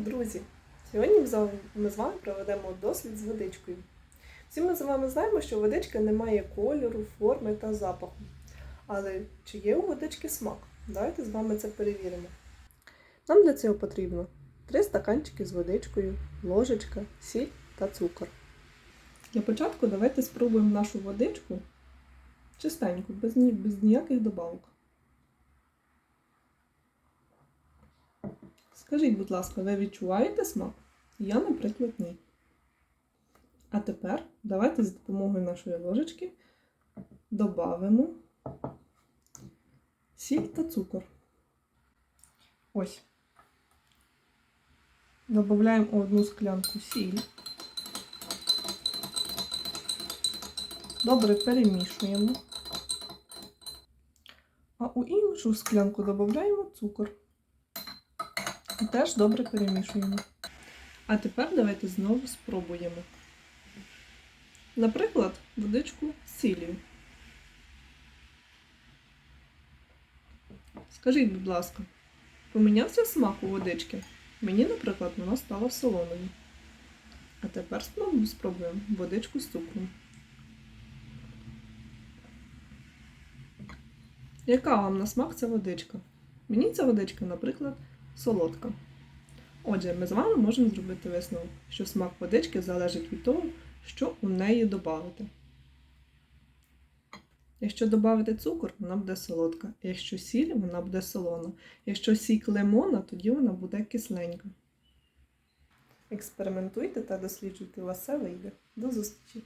друзі! Сьогодні ми з вами- проведемо дослід з водичкою. Всі ми з вами знаємо, що водичка не має кольору, форми та запаху. Але чи є у водички смак? Давайте з вами це перевіримо. Нам для цього потрібно 3 стаканчики з водичкою, ложечка, сіль та цукор. Для початку давайте спробуємо нашу водичку чистеньку, без ніяких добавок. Скажіть, будь ласка, ви відчуваєте смак? Я, наприклад, ні. А тепер давайте з допомогою нашої ложечки додамо сіль та цукор. Ось. Додаємо одну склянку сіль. Добре перемішуємо. А у іншу склянку додаємо цукор. Теж добре перемішуємо. А тепер давайте знову спробуємо. Наприклад, водичку з сіллю. Скажіть, будь ласка, помінявся смак у водички? Мені, наприклад, вона стала солоною. А тепер спробуємо водичку з цукром. Яка вам на смак ця водичка? Мені ця водичка, наприклад, солодка. Отже, ми з вами можемо зробити висновок, що смак водички залежить від того, що у неї додати. Якщо додати цукор, вона буде солодка. Якщо сіль, вона буде солона. Якщо сік лимона, тоді вона буде кисленька. Експериментуйте та досліджуйте, у вас все вийде. До зустрічі!